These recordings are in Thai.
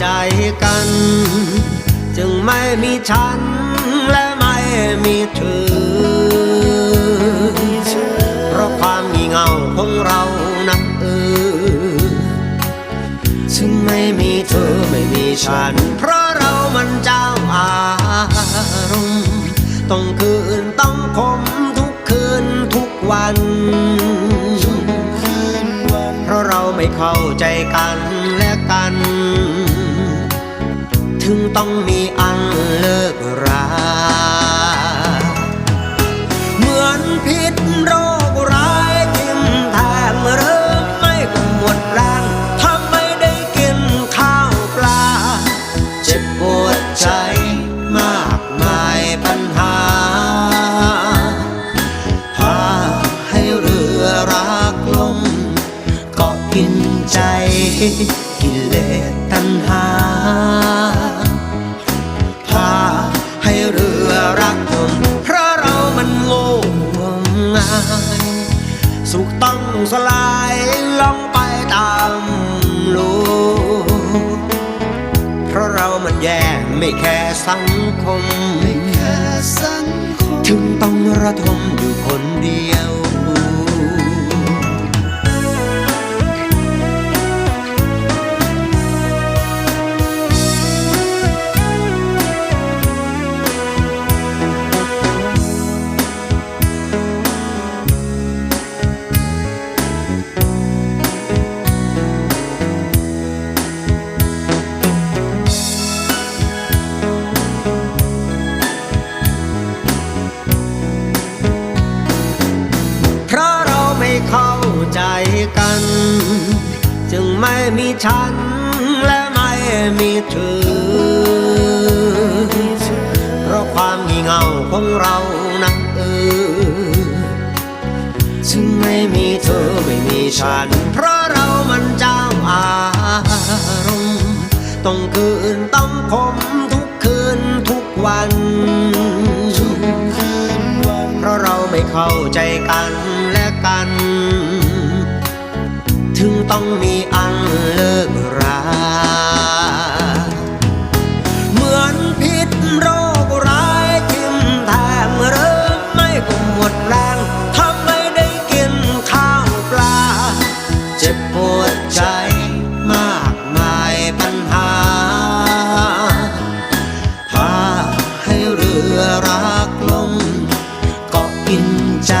ใจกัน จึงไม่มีฉันและไม่มีเธอ เพราะความงี่เง่าของเรานะเออถึงไม่มีเธอไม่มีฉัน เพราะเรามันเจ้าอารมณ์ต้องคืนต้องคมทุกคืนทุกวันเพราะเราไม่เข้าใจกันและกัน ถึงต้องมีอันเลิกราเหมือนพิษโรคร้ายทิ่มแทงเริ่มไม่กหมดแรงถ้าไม่ได้กินข้าวปลา เจ็บปวดใจมากมายปัญหา พาให้เรือรักลมกาะกินใจกิเลส สลายลงไปตามโลกเพราะเรามันแย่ไม่แค่สังคมแค่สังคม ถึงต้องระทม กัน จึงไม่มีฉันและไม่มีเธอ เพราะความงี่เง่าของเรานะเออจึงไม่มีเธอไม่มีฉัน เพราะเรามันเจ้าอารมณ์ต้องคืนต้องคมทุกคืนทุกวัน เพราะเราไม่เข้าใจกัน ต้องมีอันเลิกรา เหมือนพิษโรคร้ายทิ่มแทงเริ่มไม่ก็หมดแรงถ้าไม่ได้กินข้าวปลา เจ็บปวดใจมากมายปัญหา พาให้เรือรักลมกาะกินใจ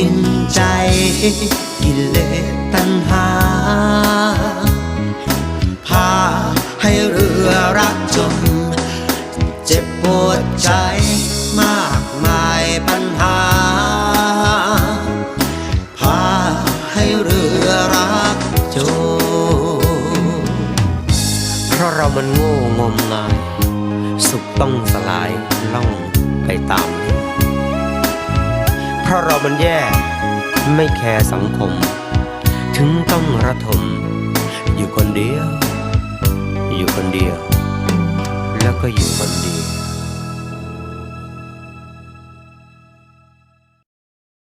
กินใจ กิเลสตัณหา พาให้เรือรักจม เจ็บปวดใจมากมายปัญหา พาให้เรือรักจม เพราะเรามันโง่งมงาย สุขต้องสลายล่องไปตามลม เพราะเรามันแย่ ไม่แคร์สังคม ถึงต้องระทม อยู่คนเดียว อยู่คนเดียว แล้วก็อยู่คนเดียว